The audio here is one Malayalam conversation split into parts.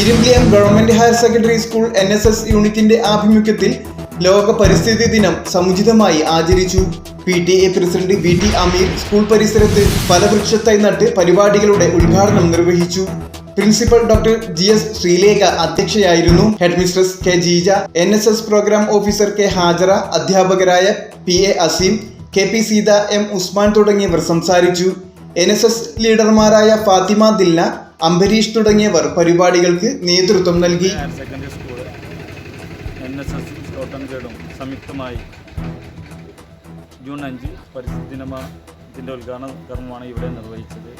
Irumbiliyam government higher secondary school N S S യൂണിറ്റിന്റെ ആഭിമുഖ്യത്തിൽ ലോക പരിസ്ഥിതി ദിനം സമുചിതമായി ആചരിച്ചു. P T A president V T Ameer school പരിസരത്ത് ഫലവൃക്ഷത്തൈ നട്ട് പരിപാടികളുടെ ഉദ്ഘാടനം നിർവഹിച്ചു. Principal doctor G S Sreelekha അധ്യക്ഷയായിരുന്നു. Head mistress K Jeeja N S S programme officer K Hajara അധ്യാപകരായ P A Azeem K P Seetha M Usman തുടങ്ങിയവർ സംസാരിച്ചു. എൻ എസ് എസ് ലീഡർമാരായ ഫാത്തിമ ദിൽന അംബരീഷ് തുടങ്ങിയവർ പരിപാടികൾക്ക് നേതൃത്വം നൽകി. സംയുക്തമായി ജൂൺ അഞ്ച് പരിസ്ഥിതി ദിനത്തിന്റെ ഉദ്ഘാടന കർമ്മമാണ് ഇവിടെ നിർവഹിച്ചത്.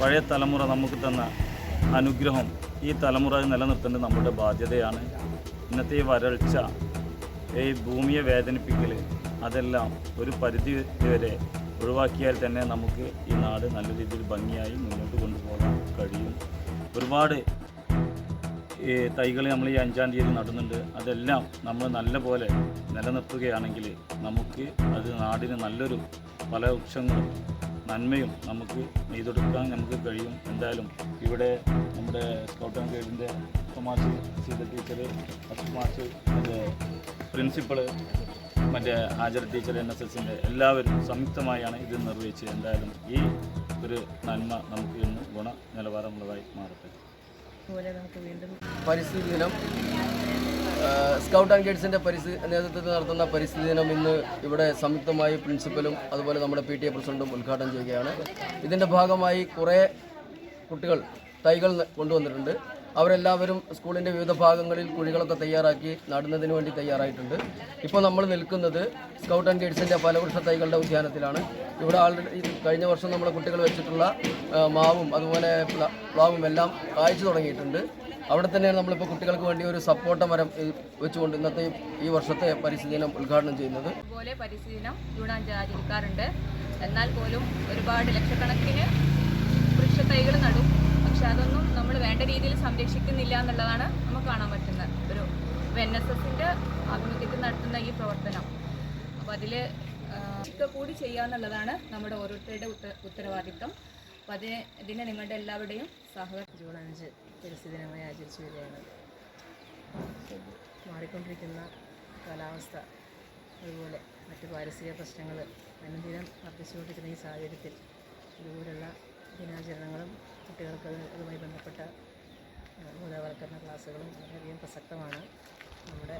പഴയ തലമുറ നമുക്ക് തന്ന അനുഗ്രഹം ഈ തലമുറ നിലനിർത്തേണ്ടത് നമ്മുടെ ബാധ്യതയാണ്. ഇന്നത്തെ വരൾച്ച ഈ ഭൂമിയെ വേദനിപ്പിക്കൽ അതെല്ലാം ഒരു പരിധി വരെ ഒഴിവാക്കിയാൽ തന്നെ നമുക്ക് ഈ നാട് നല്ല രീതിയിൽ ഭംഗിയായി മുന്നോട്ട് കൊണ്ടുപോകാൻ കഴിയും. ഒരുപാട് ഈ തൈകൾ നമ്മൾ ഈ അഞ്ചാം തീയതി നടുന്നുണ്ട്. അതെല്ലാം നമ്മൾ നല്ല പോലെ നിലനിർത്തുകയാണെങ്കിൽ നമുക്ക് അത് നാടിന് നല്ലൊരു പല വൃക്ഷങ്ങളും നന്മയും നമുക്ക് നെയ്തെടുക്കാൻ നമുക്ക് കഴിയും. എന്തായാലും ഇവിടെ നമ്മുടെ സ്കൗട്ട് ആൻഡ് ഗൈഡിന്റെ മാഷ് Seetha teacher first master principal മറ്റേ ഹാജർ ടീച്ചർ എൻ എസ് എസിന്റെ എല്ലാവരും സംയുക്തമായാണ് ഇത് നിർവഹിച്ചത്. എന്തായാലും ഈ ഒരു നന്മ നമുക്ക് ഇന്ന് ഗുണ നിലവാരമുള്ളതായി മാറട്ടെ പരിസ്ഥിതി ദിനം സ്കൗട്ട് ആൻഡ് ഗൈഡ്സിന്റെ പരിസ്ഥിതി നേതൃത്വത്തിൽ നടത്തുന്ന പരിസ്ഥിതി ദിനം ഇന്ന് ഇവിടെ സംയുക്തമായി പ്രിൻസിപ്പലും അതുപോലെ നമ്മുടെ പി ടി എ പ്രസിഡന്റും ഉദ്ഘാടനം ചെയ്യുകയാണ്. ഇതിന്റെ ഭാഗമായി കുറേ കുട്ടികൾ തൈകൾ കൊണ്ടുവന്നിട്ടുണ്ട്. അവരെല്ലാവരും സ്കൂളിന്റെ വിവിധ ഭാഗങ്ങളിൽ കുഴികളൊക്കെ തയ്യാറാക്കി നടുന്നതിന് വേണ്ടി തയ്യാറായിട്ടുണ്ട്. ഇപ്പോൾ നമ്മൾ നിൽക്കുന്നത് സ്കൗട്ട് ആൻഡ് ഗൈഡ്സിന്റെ ഫലവൃക്ഷ തൈകളുടെ ഉദ്യാനത്തിലാണ്. ഇവിടെ ആൾറെഡി കഴിഞ്ഞ വർഷം നമ്മളെ കുട്ടികൾ വെച്ചിട്ടുള്ള മാവും അതുപോലെ പ്ല- പ്ലാവും എല്ലാം കായ്ച്ചു തുടങ്ങിയിട്ടുണ്ട്. അവിടെ തന്നെയാണ് നമ്മളിപ്പോൾ കുട്ടികൾക്ക് വേണ്ടി ഒരു സപ്പോർട്ട മരം വെച്ചുകൊണ്ട് ഇന്നത്തെ ഈ- വർഷത്തെ പരിസ്ഥിതി ദിനം ഉദ്ഘാടനം ചെയ്യുന്നത്. അതുപോലെ പരിസ്ഥിതി ദിനം ജൂൺ അഞ്ച് ആചരിക്കാറുണ്ട് എന്നാൽ പോലും ഒരുപാട് ലക്ഷക്കണക്കിന് വൃക്ഷത്തൈകൾ നടും. പക്ഷെ അതൊന്നും നമ്മൾ വേണ്ട രീതിയിൽ സംരക്ഷിക്കുന്നില്ല എന്നുള്ളതാണ് നമുക്ക് കാണാൻ പറ്റുന്ന ഒരു എൻ എസ് എസിന്റെ ആഭിമുഖ്യത്തിൽ നടത്തുന്ന ഈ പ്രവർത്തനം. അപ്പോൾ അതിൽ കൂടി ചെയ്യുക എന്നുള്ളതാണ് നമ്മുടെ ഓരോരുത്തരുടെ ഉത്ത ഉത്തരവാദിത്തം. അപ്പോൾ അതിന് ഇതിന് നിങ്ങളുടെ എല്ലാവരുടെയും സഹകരണം ജൂൺ അഞ്ച് പരിസ്ഥിതി ദിനമായി ആചരിച്ചു വരികയാണ്. മാറിക്കൊണ്ടിരിക്കുന്ന കാലാവസ്ഥ അതുപോലെ മറ്റു പാരിസ്ഥിതിക പ്രശ്നങ്ങൾ അനുദിനം വർദ്ധിച്ചുകൊണ്ടിരിക്കുന്ന ഈ സാഹചര്യത്തിൽ ഇതുപോലുള്ള കുട്ടികൾക്ക് അത് അതുമായി ബന്ധപ്പെട്ട ബോധവൽക്കരണ ക്ലാസ്സുകളും വളരെയധികം പ്രസക്തമാണ്. നമ്മുടെ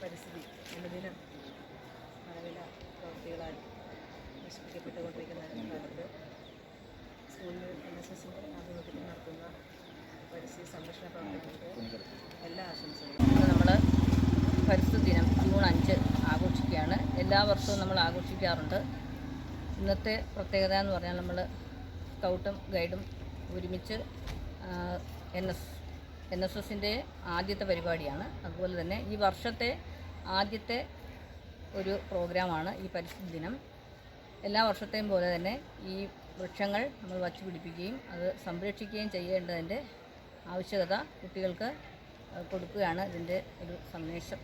പരിസ്ഥിതി അനുദിനം പലവിധ പ്രവൃത്തികളാൽ നശിപ്പിക്കപ്പെട്ടുകൊണ്ടിരിക്കുന്ന കാലത്ത് സ്കൂളിൽ എൻ എസ് എസിന്റെ ആഭിമുഖ്യത്തിൽ നടത്തുന്ന പരിസ്ഥിതി സംരക്ഷണ പ്രവർത്തനങ്ങൾക്ക് എല്ലാ ആശംസകളും. നമ്മൾ പരിസ്ഥിതി ദിനം ജൂൺ അഞ്ച് ആഘോഷിക്കുകയാണ്. എല്ലാ വർഷവും നമ്മൾ ആഘോഷിക്കാറുണ്ട്. ഇന്നത്തെ പ്രത്യേകത എന്ന് പറഞ്ഞാൽ നമ്മൾ സ്കൗട്ടും ഗൈഡും ഒരുമിച്ച് എൻ എസ് എൻ എസ് എസിന്റെ ആദ്യത്തെ പരിപാടിയാണ്. അതുപോലെ തന്നെ ഈ വർഷത്തെ ആദ്യത്തെ ഒരു പ്രോഗ്രാമാണ് ഈ പരിസ്ഥിതി ദിനം. എല്ലാ വർഷത്തെയും പോലെ തന്നെ ഈ വൃക്ഷങ്ങൾ നമ്മൾ വച്ചു പിടിപ്പിക്കുകയും അത് സംരക്ഷിക്കുകയും ചെയ്യേണ്ടതിന്റെ ആവശ്യകത കുട്ടികൾക്ക് കൊടുക്കുകയാണ് ഇതിന്റെ ഒരു സന്ദേശം.